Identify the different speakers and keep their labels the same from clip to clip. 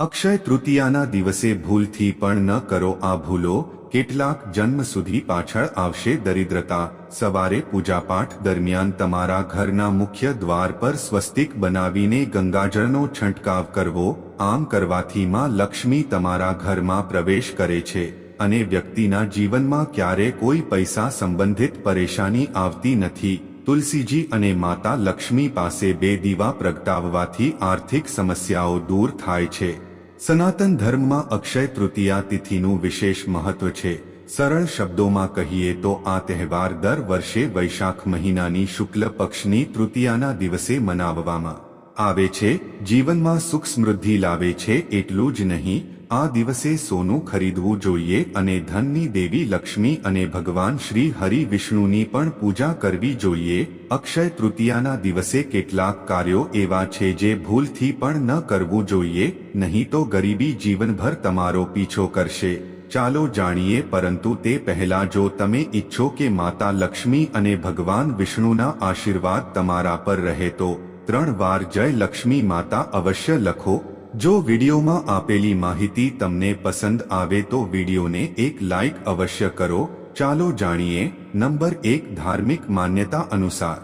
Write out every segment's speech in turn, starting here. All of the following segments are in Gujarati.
Speaker 1: અક્ષય તૃતીયાના દિવસે ભૂલથી પણ ન કરો આ ભૂલો, કેટલાક જન્મ સુધી પાછળ આવશે દરિદ્રતા. સવારે પૂજાપાઠ દરમિયાન તમારા ઘરના મુખ્ય દ્વાર પર સ્વસ્તિક બનાવીને ગંગાજળનો છંટકાવ કરવો, આમ કરવાથી માં લક્ષ્મી તમારા ઘરમાં પ્રવેશ કરે છે અને વ્યક્તિના જીવનમાં ક્યારે કોઈ પૈસા સંબંધિત પરેશાની આવતી નથી. તુલસીજી અને માતા લક્ષ્મી પાસે બે દીવા પ્રગટાવવાથી આર્થિક સમસ્યાઓ દૂર થાય છે. સનાતન ધર્મમાં અક્ષય તૃતીયા તિથિનું વિશેષ મહત્વ છે. સરળ શબ્દોમાં કહીએ તો આ તહેવાર દર વર્ષે વૈશાખ મહિનાની શુક્લ પક્ષની તૃતીયાના દિવસે મનાવવામાં આવે છે. જીવનમાં સુખ સમૃદ્ધિ લાવે છે એટલું જ નહીં આ દિવસે સોનું ખરીદવું જોઈએ અને ધનની દેવી લક્ષ્મી અને ભગવાન શ્રી હરિ વિષ્ણુની પણ પૂજા કરવી જોઈએ. અક્ષય તૃતીયાના દિવસે કેટલાક કાર્યો એવા છે જે ભૂલથી પણ ન કરવું જોઈએ, નહીં તો ગરીબી જીવનભર તમારો પીછો કરશે. ચાલો જાણીએ, પરંતુ તે પહેલા જો તમે ઈચ્છો કે માતા લક્ષ્મી અને ભગવાન વિષ્ણુના આશીર્વાદ તમારા પર રહે તો. ત્રણ વાર જય લક્ષ્મી માતા અવશ્ય લખો. જો વિડીયોમાં આપેલી માહિતી તમને પસંદ આવે તો વિડીયોને એક લાઇક અવશ્ય કરો. ચાલો જાણીએ, નંબર એક ધાર્મિક માન્યતા અનુસાર.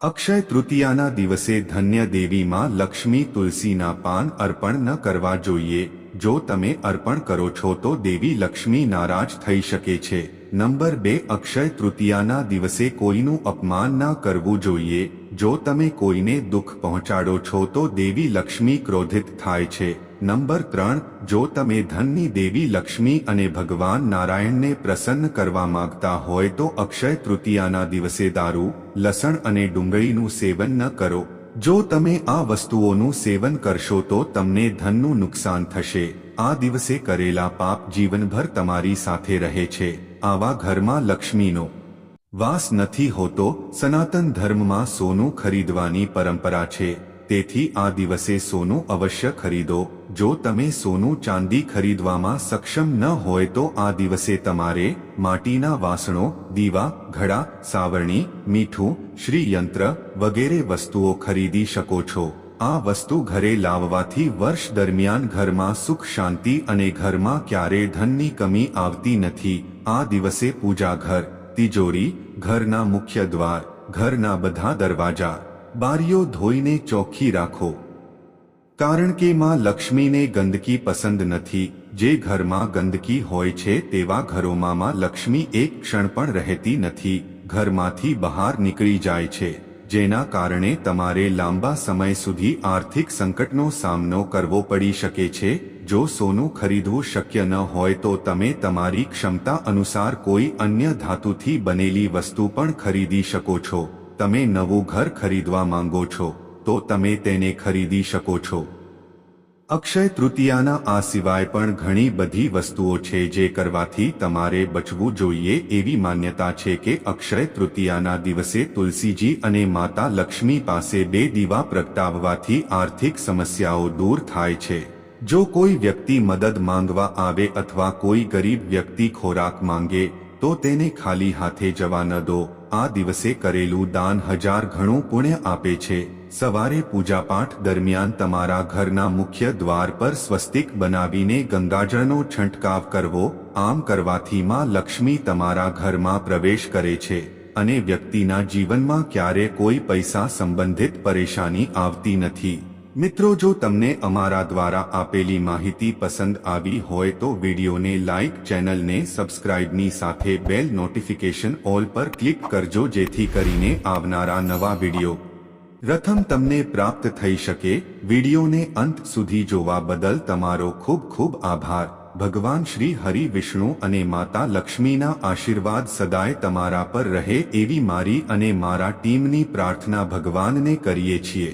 Speaker 1: અક્ષય તૃતીયાના દિવસે ધન્ય દેવીમાં લક્ષ્મી તુલસીના પાન અર્પણ ન કરવા જોઈએ. જો તમે અર્પણ કરો છો તો દેવી લક્ષ્મી નારાજ થઈ શકે છે. નંબર બે અક્ષય તૃતીયાના દિવસે કોઈનું અપમાન ન કરવું જોઈએ. જો તમે કોઈને દુઃખ પહોંચાડો છો તો દેવી લક્ષ્મી ક્રોધિત થાય છે. નંબર ત્રણ, જો તમે ધનની દેવી લક્ષ્મી અને ભગવાન નારાયણને પ્રસન્ન કરવા માંગતા હોય તો અક્ષય તૃતીયાના દિવસે દારૂ, લસણ અને ડુંગળીનું સેવન ન કરો. જો તમે આ વસ્તુઓનું સેવન કરશો તો તમને ધનનું નુકસાન થશે. આ દિવસે કરેલા પાપ જીવનભર તમારી સાથે રહે છે. આવા ઘરમાં લક્ષ્મીનો વાસ નથી હોતો. સનાતન ધર્મમાં સોનું ખરીદવાની પરંપરા છે. તેથી આ દિવસે સોનું અવશ્ય ખરીદો. જો તમે સોનું ચાંદી ખરીદવામાં સક્ષમ ન હોય તો આ દિવસે તમારે માટીના વાસણો, દીવા, ઘડા, સાવરણી, મીઠું, શ્રીયંત્ર વગેરે વસ્તુઓ ખરીદી શકો છો. આ વસ્તુ ઘરે લાવવાથી વર્ષ દરમિયાન ઘરમાં સુખ શાંતિ અને ઘરમાં ક્યારે ધનની કમી આવતી નથી. આ દિવસે પૂજા ઘર તિજોરી, ઘરના મુખ્ય દ્વાર, ઘરના બધા દરવાજા, બારીઓ ધોઈને ચોખ્ખી રાખો. કારણ કે માં લક્ષ્મીને ગંદકી પસંદ નથી. જે ઘરમાં ગંદકી હોય છે તેવા ઘરોમાં માં લક્ષ્મી એક ક્ષણ પણ રહેતી નથી. ઘરમાંથી બહાર નીકળી જાય છે. જેના કારણે તમારે લાંબા સમય સુધી આર્થિક સંકટનો સામનો કરવો પડી શકે છે. જો સોનું ખરીદવું શક્ય ન હોય તો તમે તમારી ક્ષમતા અનુસાર કોઈ અન્ય ધાતુથી બનેલી વસ્તુ પણ ખરીદી શકો છો. તમે નવું ઘર ખરીદવા માંગો છો, તો તમે તેને ખરીદી શકો છો. અક્ષય તૃતીયાના આ સિવાય પણ ઘણી બધી વસ્તુઓ છે જે કરવાથી તમારે બચવું જોઈએ એવી માન્યતા છે કે અક્ષય તૃતીયાના દિવસે તુલસીજી અને માતા લક્ષ્મી પાસે બે દીવા પ્રગટાવવાથી આર્થિક સમસ્યાઓ દૂર થાય છે. જો કોઈ વ્યક્તિ મદદ માંગવા આવે અથવા કોઈ ગરીબ વ્યક્તિ ખોરાક માંગે તો તેને ખાલી હાથે જવા ન દો. આ દિવસે કરેલું દાન હજાર ઘણું પુણ્ય આપે છે. સવારે પૂજાપાઠ દરમિયાન તમારા ઘરના મુખ્ય દ્વાર પર સ્વસ્તિક બનાવીને ગંગાજળનો છંટકાવ કરવો, આમ કરવાથી માં લક્ષ્મી તમારા ઘરમાં પ્રવેશ કરે છે અને વ્યક્તિના જીવનમાં ક્યારે કોઈ પૈસા સંબંધિત પરેશાની આવતી નથી. મિત્રો, જો તમને અમારા દ્વારા આપેલી માહિતી પસંદ આવી હોય તો વિડીયોને લાઇક ચેનલને સબસ્ક્રાઇબની સાથે બેલ નોટિફિકેશન ઓલ પર ક્લિક કરજો જેથી કરીને આવનારા નવા વીડિયો પ્રથમ તમને પ્રાપ્ત થઈ શકે. વિડીયોને અંત સુધી જોવા બદલ તમારો ખૂબ ખૂબ આભાર. ભગવાન શ્રી હરિ વિષ્ણુ અને માતા લક્ષ્મીના આશીર્વાદ સદાય તમારા પર રહે એવી મારી અને મારા ટીમની પ્રાર્થના ભગવાનને કરીએ છીએ.